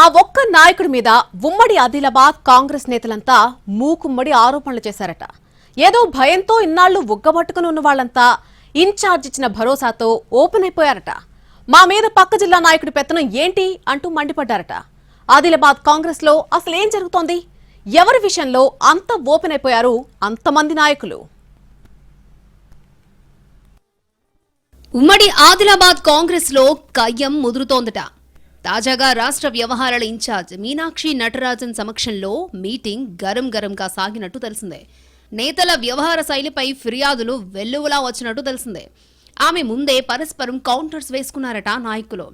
ఆ ఒక్క నాయకుడి మీద ఉమ్మడి ఆదిలాబాద్ కాంగ్రెస్ నేతలంతా మూకుమ్మడి ఆరోపణలు చేశారట. ఏదో భయంతో ఇన్నాళ్ళు ఉగ్గబట్టుకుని ఉన్న వాళ్ళంతా ఇన్ఛార్జ్ ఇచ్చిన భరోసాతో ఓపెన్ అయిపోయారట. మా మీద పక్క జిల్లా నాయకుడి పెత్తనం ఏంటి అంటూ మండిపడ్డారట. ఆదిలాబాద్ కాంగ్రెస్లో అసలు ఏం జరుగుతోంది? ఎవరి విషయంలో అంత ఓపెన్ అయిపోయారు అంతమంది నాయకులు? ఉమ్మడి ఆదిలాబాద్ కాంగ్రెస్లో కయ్యం ముదురుతోందట. తాజాగా రాష్ట్ర వ్యవహారాల ఇన్ఛార్జ్ మీనాక్షి నటరాజన్ సమక్షంలో మీటింగ్ గరం గరంగా సాగినట్టు తెలిసిందే. నేతల వ్యవహార శైలిపై ఫిర్యాదులు వెల్లువలా వచ్చినట్టు తెలిసిందే. ఆమె ముందే పరస్పరం కౌంటర్స్ వేసుకున్నారట నాయకులు.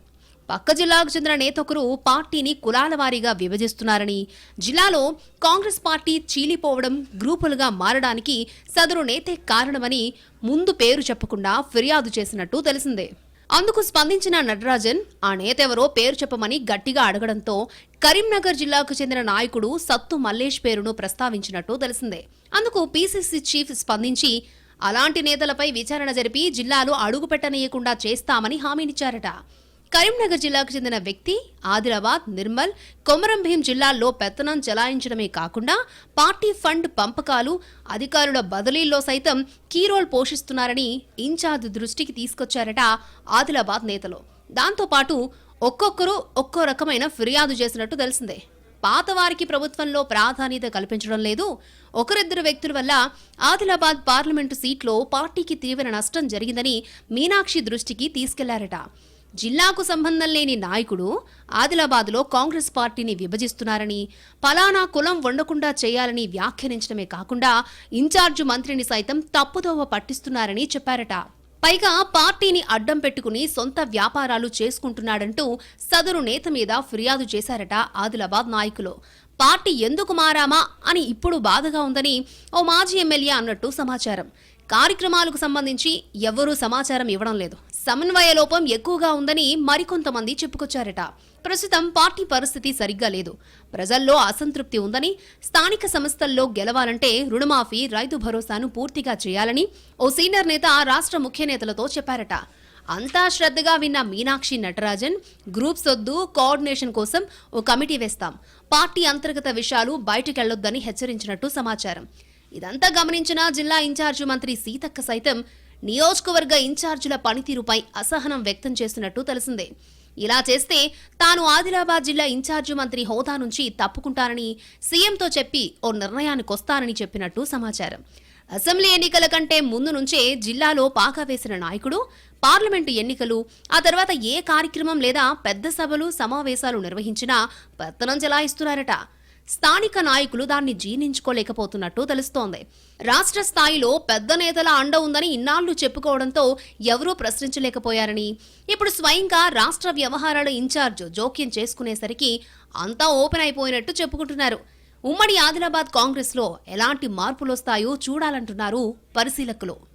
పక్క జిల్లాకు చెందిన నేత ఒకరు పార్టీని కులాల వారీగా విభజిస్తున్నారని జిల్లాలో కాంగ్రెస్ పార్టీ చీలిపోవడం గ్రూపులుగా మారడానికి సదరు నేతే కారణమని ముందు పేరు చెప్పకుండా ఫిర్యాదు చేసినట్టు తెలిసిందే. అందుకు స్పందించిన నటరాజన్ ఆ నేత ఎవరో పేరు చెప్పమని గట్టిగా అడగడంతో కరీంనగర్ జిల్లాకు చెందిన నాయకుడు సత్తు మల్లేష్ పేరును ప్రస్తావించినట్టు తెలిసిందే. అందుకు పీసీసీ చీఫ్ స్పందించి అలాంటి నేతలపై విచారణ జరిపి జిల్లాలో అడుగుపెట్టనీయకుండా చేస్తామని హామీనిచ్చారట. కరీంనగర్ జిల్లాకు చెందిన వ్యక్తి ఆదిలాబాద్ నిర్మల్ కొమరంభీం జిల్లాల్లో పెత్తనం చెలాయించడమే కాకుండా పార్టీ ఫండ్ పంపకాలు అధికారుల బదిలీల్లో సైతం కీ రోల్ పోషిస్తున్నారని ఇన్ఛార్జ్ దృష్టికి తీసుకొచ్చారట ఆదిలాబాద్ నేతలు. దాంతోపాటు ఒక్కొక్కరు ఒక్కో రకమైన ఫిర్యాదు చేసినట్టు తెలిసిందే. పాతవారికి ప్రభుత్వంలో ప్రాధాన్యత కల్పించడం లేదు. ఒకరిద్దరు వ్యక్తుల వల్ల ఆదిలాబాద్ పార్లమెంటు సీట్లో పార్టీకి తీవ్ర నష్టం జరిగిందని మీనాక్షి దృష్టికి తీసుకెళ్ళారట. జిల్లాకు సంబంధం లేని నాయకుడు ఆదిలాబాద్లో కాంగ్రెస్ పార్టీని విభజిస్తున్నారని ఫలానా కులం వండకుండా చేయాలని వ్యాఖ్యానించడమే కాకుండా ఇన్ఛార్జు మంత్రిని సైతం తప్పుదోవ పట్టిస్తున్నారని చెప్పారట. పైగా పార్టీని అడ్డం పెట్టుకుని సొంత వ్యాపారాలు చేసుకుంటున్నాడంటూ సదరు నేత మీద ఫిర్యాదు చేశారట ఆదిలాబాద్ నాయకులు. పార్టీ ఎందుకు మారామా అని ఇప్పుడు బాధగా ఉందని ఓ మాజీ ఎమ్మెల్యే అన్నట్టు సమాచారం. కార్యక్రమాలకు సంబంధించి ఎవరూ సమాచారం ఇవ్వడం లేదు. సమన్వయ లోపం ఎక్కువగా ఉందని మరికొంతమంది చెప్పుకొచ్చారట. ప్రస్తుతం పార్టీ పరిస్థితి సరిగ్గా లేదు. ప్రజల్లో అసంతృప్తి ఉందని స్థానిక సంస్థల్లో గెలవాలంటే రుణమాఫీ రైతు భరోసాను పూర్తిగా చేయాలని ఓ సీనియర్ నేత రాష్ట్ర ముఖ్య నేతలతో చెప్పారట. అంతా శ్రద్ధగా విన్న మీనాక్షి నటరాజన్ గ్రూప్స్ వద్దు కోఆర్డినేషన్ కోసం ఓ కమిటీ వేస్తాం. పార్టీ అంతర్గత విషయాలు బయటకెళ్ళొద్దని హెచ్చరించినట్టు సమాచారం. ఇదంతా గమనించిన జిల్లా ఇన్ఛార్జి మంత్రి సీతక్క సైతం నియోజకవర్గ ఇన్ఛార్జీల పనితీరుపై అసహనం వ్యక్తం చేస్తున్నట్టు తెలిసిందే. ఇలా చేస్తే తాను ఆదిలాబాద్ జిల్లా ఇన్ఛార్జి మంత్రి హోదా నుంచి తప్పుకుంటానని సీఎంతో చెప్పి ఓ నిర్ణయానికొస్తానని చెప్పినట్టు సమాచారం. అసెంబ్లీ ఎన్నికల కంటే ముందు నుంచే జిల్లాలో పాకా వేసిన నాయకుడు పార్లమెంటు ఎన్నికలు ఆ తర్వాత ఏ కార్యక్రమం లేదా పెద్ద సభలు సమావేశాలు నిర్వహించినా పెత్తనం చెలాయిస్తున్నారట. స్థానిక నాయకులు దాన్ని జీర్ణించుకోలేకపోతున్నట్టు తెలుస్తోంది. రాష్ట్ర స్థాయిలో పెద్ద నేతల అండ ఉందని ఇన్నాళ్ళు చెప్పుకోవడంతో ఎవరూ ప్రశ్నించలేకపోయారని. ఇప్పుడు స్వయంగా రాష్ట్ర వ్యవహారాల ఇన్ఛార్జ్ జోక్యం చేసుకునేసరికి అంతా ఓపెన్ అయిపోయినట్టు చెప్పుకుంటున్నారు. ఉమ్మడి ఆదిలాబాద్ కాంగ్రెస్లో ఎలాంటి మార్పులొస్తాయో చూడాలంటున్నారు పరిశీలకులు.